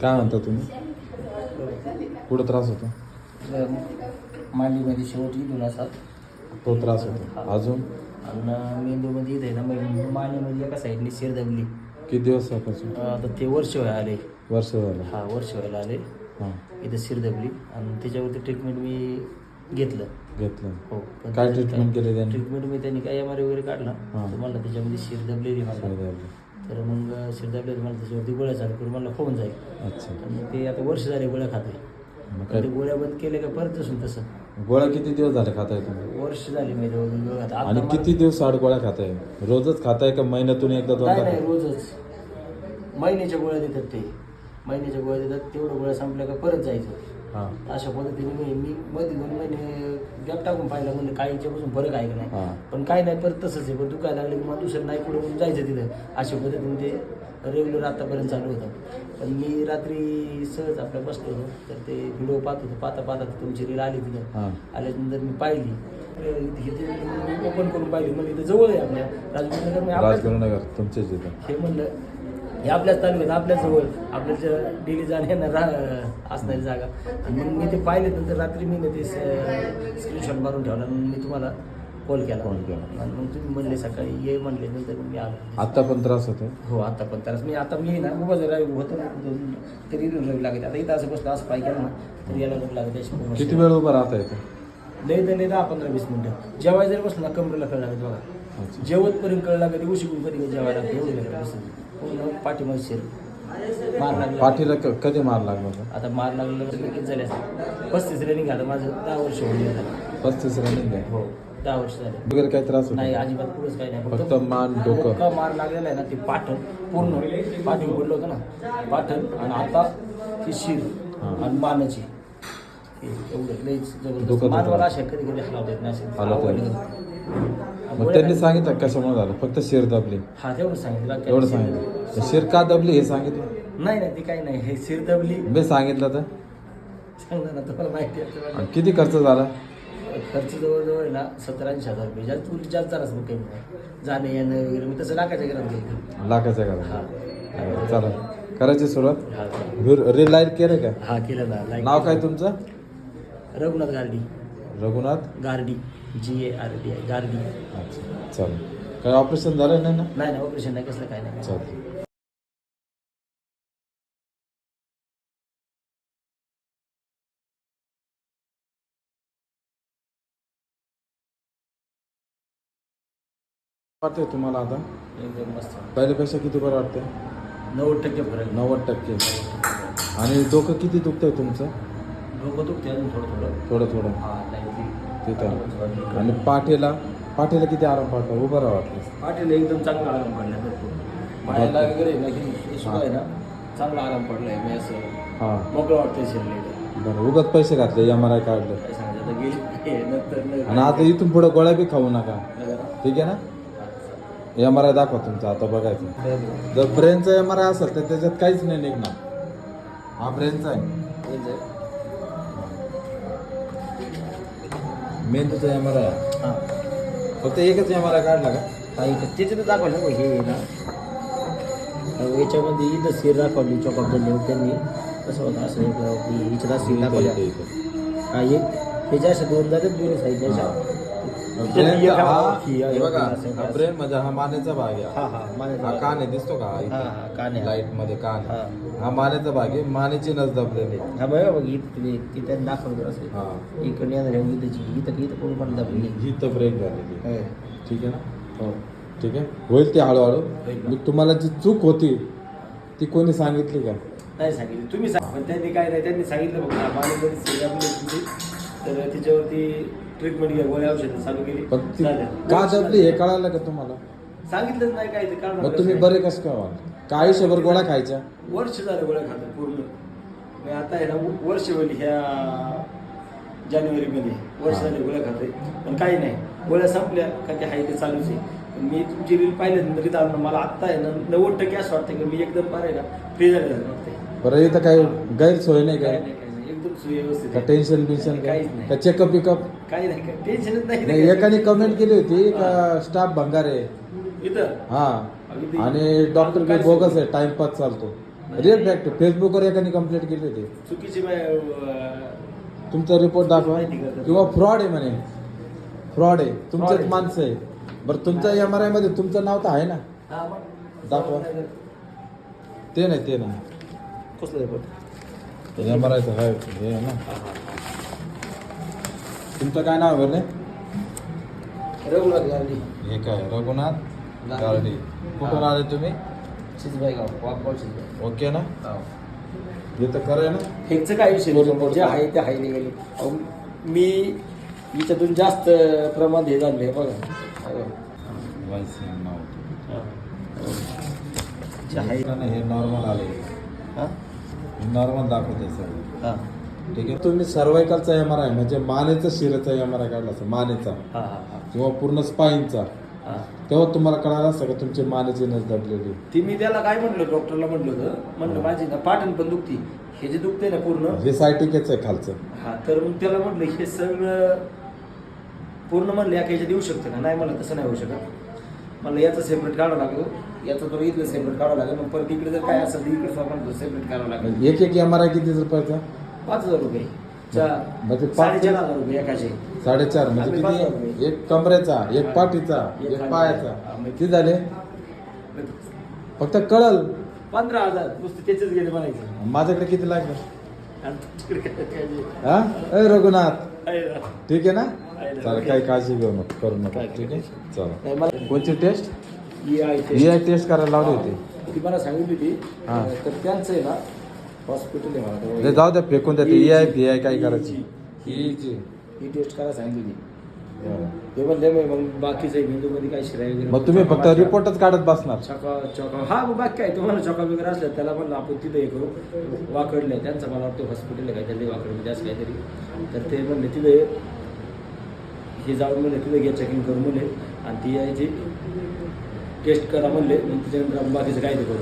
काय म्हणता तुम्ही? कुठं त्रास होतो? मांडीमध्ये शेवट इथून असा. तो त्रास होतो. अजून? आणि मेंदूमध्ये इथं ना मांडीमध्ये एका साईडने शिर दबली. किती दिवसापासून? आता ते वर्ष व्हायला आले. वर्ष झालं हा वर्ष व्हायला आले. हां. इथं शिर दबली. आणि त्याच्यावरती ट्रीटमेंट मी घेतलं. घेतलं. हो पण काय ट्रीटमेंट केली त्यांनी? ट्रीटमेंट मी त्यांनी काय एम आर वगैरे काढला. हां. तर मला त्याच्यामध्ये शिर दबलेली मला तर मग शिर दबलेली मला त्याच्यावरती गोळ्या चालू करून मला होऊन जाईल. अच्छा. आणि ते आता वर्ष झाले गोळ्या खाते मग ते काय? गोळ्या बंद केल्या का परत असून तसं. गोळ्या किती दिवस झाले खाताय तुम्ही? वर्ष झाली मी आता आणि मला- किती दिवस आड गोळ्या खाताय? रोजच खाताय का महिन्यातून एकदा नाही दोनदा नाही रोजच. महिन्याच्या गोळ्या देतात ते. महिन्याच्या गोळ्या देतात तेवढं गोळ्या संपल्या का परत जायचं. अशा पद्धतीने मी मी मध्ये दोन महिने गॅप टाकून पाहिलं म्हणजे काही याच्यापासून फरक आहे का नाही. पण काही नाही परत तसंच आहे पण दुखायला लागलं की मला दुसरं नाही पुढे म्हणून जायचं तिथं. अशा पद्धतीने ते रेग्युलर आतापर्यंत चालू होतं. पण मी रात्री सहज आपल्या बसलो होतो तर ते व्हिडिओ पाहत होतो पाहता पाहता तुमची रील आली तिथं. आल्यानंतर मी पाहिली. ओपन करून पाहिली म्हणजे इथं जवळ आहे आपल्या राजगुरुनगर मी आपल्याच राजगुरुनगर तुमच्याच इथं. हे म्हणलं हे आपल्याच तालुक्यात आपल्याच जवळ आपल्या डेली जाण्या रा असणारी जागा. आणि मग मी ते पाहिले नंतर रात्री मी ते स्क्रीनशॉट मारून ठेवला. मी तुम्हाला कॉल केला. Call केला. आणि मग तुम्ही म्हणले सकाळी ये म्हणले नंतर मग मी आलो. आत्ता पण त्रास होतो हो आता पण तर मी आता मी ना उभा जरा होतो तरी रवी लागत. आता इथं असं बसलं असं पाय केलं ना तरी याला रवी लागत अशी पूर्ण किती वेळ उभं राहता येतं? लय तर लय दहा पंधरा वीस मिनिटं. जेवाय जर बसलं ना कमरेला कळ लागत बघा. जेवतपर्यंत कळ लागत उशिकून कधी जेवायला लागतं एवढं पूर्ण पाठीमध्ये शिर. मार लागला. पाठीला क- कधी मार लागला होता? आता मार लागलं लगेच झाले. असते पस्तीस रनिंग झालं. माझं दहा वर्ष होऊन गेलं. पस्तीस रनिंग आहे? हो दहा वर्ष झाले. वगैरे काय त्रास होतो? नाही अजिबात पुढंच काही नाही. फक्त मान, डोकं. डोकं मार लागलेला आहे ना ते पाठण पूर्ण. पाठीवर पडलं होतं ना पाठण आणि आता ती शिर हां. आणि मानाची. एवढं लईच डोकं जबरदस्त. दुखत मानवाला अशा कधी कधी हलावता येत नाही. असे हलवता येत. मग त्यांनी सांगितलं कशामुळे झालं? फक्त शिर दाबली. हा तेवढं सांगितलं. एवढं शिर- सांगितलं. शिर का दाबली हे सांगितलं? नाही नाही ते काही नाही. हे सिर दबली. मी सांगितलं तर? सांगणार ना तुम्हाला माहिती आहे आणि. किती खर्च झाला? खर्च जवळजवळ आहे ना सतरा ऐंशी हजार रुपये. जास्त उलट जास्त झाला असं काही नाही. जाणं येणं वगैरे मी तसं लाखाच्या घरात गेलो लाखाच्या हा. घरात चला. करायची सुरुवात? हा रील लाइट केलं का? हा केलं ना. नाव काय. तुमचं? Raghunath Gardi. Raghunath? Gardi. G A R D I Gardi अच्छा. चालेल. काय ऑपरेशन झालं नाही ना? नाही नाही ऑपरेशन नाही कसलं काय नाही. चालेल. वाटतंय तुम्हाला आता? एकदम मस्त. पहिल्यापेक्षा किती बरं वाटतंय? नव्वद टक्के फरक नव्वद टक्के. आणि डोकं किती दुखतंय तुमचं? डोकं दुखते अजून थोडं थोडं. थोडं थोडं. हा तिथं. आणि पाठीला पाठीला किती आराम पडतो उभं राहा वाटलं पाठीला एकदम चांगला आराम पडला पायाला वगैरे ना की सुद्धा आहे ना चांगला आराम मी असं. हां. मोकळं वाटतंय शरीर बरं उगाच पैसे घातले एम आर आय काढलं. काय सांगायचं आता गेली हे नंतर न- आणि आता इथून पुढे गोळ्या बी खाऊ नका. ठीक आहे ना? एम आर आय दाखवा तुमचा आता बघायचं. जर ब्रेनचा एम आर आय असेल तर त्याच्यात काहीच नाही निघणार. हा ब्रेनचा आहे. मेंदूचा एम आर आय हा. फक्त एकच एम आर आय काढला का? हा, इथं त्याच्यात दाखवलं ना हे ना. अहो, याच्यामध्ये इथं सीर दाखवली चॉकअप झाली त्यांनी. कसं होतं असं सीर इथं, इथं, इथं. हा एक. ह्याच्या अशा दोन जातात दोन्ही साईड ब्रेनचा हा हे बघा हा ब्रेन म्हणजे हा मानेचा भाग आहे. हा हा मानेचा हा भाग. कान आहे दिसतो का? हा हा कान. आहे. लाइटमध्ये कान. हा. हा मानेचा भाग आहे मानेची नस दबलेली आहे. हा बघा बघ इथं तिथं हा. इकडे येणार आहे इथं इथं कोण दाखवली ही तर ब्रेक झालेली आहे. होय. ठीक आहे ना? हो. ठीक आहे? होईल ती हळूहळू. मग तुम्हाला जी चूक होती ती कोणी सांगितली का? नाही सांगितलं. तुम्ही सांग. पण त्यांनी काय नाही त्यांनी सांगितलं बघा होती तर तिच्यावरती ट्रीटमेंट घ्या गोळ्या औषधं चालू केली. पण ती झालं. का दबली हे कळालं का तुम्हाला? सांगितलंच नाही काय ते कारण मग तुम्ही बरे कसं काय व्हाल? का आयुष्यभर गोळ्या खायच्या? वर्ष झालं गोळ्या खातो पूर्ण. मी आता आहे ना वर्ष होईल ह्या जानेवारीमध्ये वर्ष हा. झाले गोळ्या खातोय. पण काही नाही. गोळ्या संपल्या का ते आहे ते चालूच आहे. पण मी तुमची रील इथं आलो ना, मला आत्ता आहे ना नव्वद टक्के असं वाटतं की मी एकदम पार आहे ना फ्री झालेलं वाटतंय. बरं इथं काही गैरसोय नाही काय काय नाही काय नाही एकदम सुव्यवस्थित का आहे. टेन्शन बिन्शन काहीच काय? नाही. का चेकअप बिकअप? काही नाही काय टेन्शनच नाही. नाही एकाने कमेंट केली होती का स्टाफ भंगार? आहे इथं? हा. आणि डॉक्टर काही बोगस आहे टाइमपास चालतो. रिअल फॅक्ट फेसबुकवर एकाने कंप्लेंट केली होती. चुकीची अं, तुमचा रिपोर्ट दाखवा. किंवा फ्रॉड आहे म्हणे. फ्रॉड आहे. तुमचेच. माणसं आहे. बरं तुमच्या एम आर आयमध्ये तुमचं नाव तर आहे ना? हा, मग. दाखवा. ते नाही ते नाही. कसलं रिपोर्ट आर आयचं आहे हे आहे ना. तुमचं काय नाव आहे रघुनाथ गांधी. हे काय रघुनाथ गारडे कुठून आले तुम्ही? चिजबाई गाव चिजबाई ओके ना? हे. तर खरं आहे ना? हेच काय विषय नाही जे आहे ते आहे निघाले. अहो, मी याच्यातून जास्त प्रमाण हे झाले बघा. वायसी नाव जे आहे हे नॉर्मल आले. हा? नॉर्मल दाखवते सर हा. ठीक आहे? तुम्ही सर्वायकलचा एम आर आय म्हणजे मानेचा शिरेचा एम आर आय काढला असेल मानेचा. हा, हा, हा. किंवा पूर्ण स्पाईनचा हा. तेव्हा तुम्हाला कळालं असतं का तुमची मानेची नस दबलेली ती मी त्याला काय म्हटलं डॉक्टरला म्हटलं होतं म्हणलं माझी ना पाटण पण दुखती. हे जे दुखते ना पूर्ण. हे सायटिकेच आहे खालचं. हा तर मग त्याला म्हटलं हे सगळं पूर्ण म्हणलं या काही देऊ शकतं का? नाही मला तसं नाही होऊ शकत. मला याचं सेपरेट काढावं लागलं. याचं तर इथलं सेपरेट काढावं लागेल. मग परत इकडे जर काय असेल तर इकडे म्हणतो सेपरेट करावं लागेल. एक एक एम आर आय किती रुपयाचा पाच हजार रुपये. चार म्हणजे पाच- साडेचार हजार रुपये एकाचे. साडेचार. म्हणजे आम्ही पाच हजार किती? रुपये. एक कमरेचा एक. पाठीचा एक एक खांद्याचा. पायाचा. किती झाले? फक्त कळल. पंधरा हजार. नुसते त्याचेच गेले म्हणायचे. माझ्याकडे किती लागलं? आणि तुझ्याकडे काय- काय- हा? ए रघुनाथ. ठीक आहे ना. चालेल काही काळजी घेऊ नको करू नका काय ठीक आहे चला मला कोणची टेस्ट ही आहे ते. ही आय टेस्ट करायला लावली होती ती मला सांगितली होती हा. अं, तर त्यांचं आहे ना हॉस्पिटल आहे मला. ते तेव्हा. जाऊ द्या फेकून द्या ए आय पी आय काय ही करायची? जी- ही जी ही टेस्ट करायला सांगितली होती ते म्हणले मग मग बाकीचं मेंदूमध्ये काय शिराय वगैरे मग तुम्ही फक्त रिपोर्टच काढत बसणार. चॉका चॉका हा मग बाकी काय? तुम्हाला चॉका वगैरे असल्या त्याला म्हणलं आपण तिथे हे करू. वाकडले त्यांचं मला वाटतं हॉस्पिटल आहे काहीतरी वाकडमध्ये असं काहीतरी. तर ते म्हणले तिथे हे जाऊन म्हणले तिथे घे चेकिंग करू म्हणले आणि ती यायची टेस्ट करा म्हणले मग त्याच्यानंतर आपण बाकीचं काय ते करू.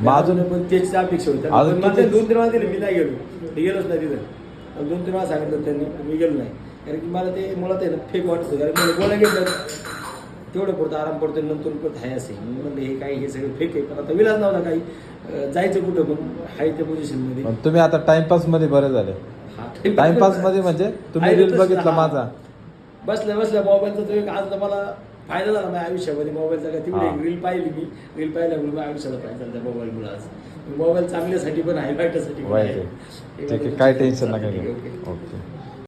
मग अजून- पण त्याची अपेक्षा होती. अजून पण किती- दोन तीन वेळा दिले मी नाही गेलो. मी गेलोच नाही तिथं. दोन तीन वेळा सांगितलं त्यांनी मी गेलो नाही. कारण की मला ते मुळात आहे ना फेक वाटत. होतं कारण मला गोळ्या घेतल्या तेवढं पुरतं आराम पडतो नंतर परत आहे असे. मी म्हणलं हे काय हे सगळं फेक आहे. पण आता विलाज नव्हता काही. अं, जायचं कुठं पण आहे त्या पोझिशनमध्ये पण तुम्ही आता टाइमपासमध्ये बरे झाले. टाइमपासमध्ये म्हणजे तुम्ही रील बघितला हा. माझा. बसल्या बसल्या मोबाईलचा तो एक आज तर मला फायदा झाला माझ्या आयुष्यामध्ये. मोबाईलचा काय. तेवढी रील पाहिली मी. रील पाहिल्यामुळे माझ्या आयुष्याला फायदा झाला त्या मोबाईलमुळे आज. मोबाईल चांगल्यासाठी पण आहे वाईटासाठी पण आहे. काय टेन्शन नका. ओके.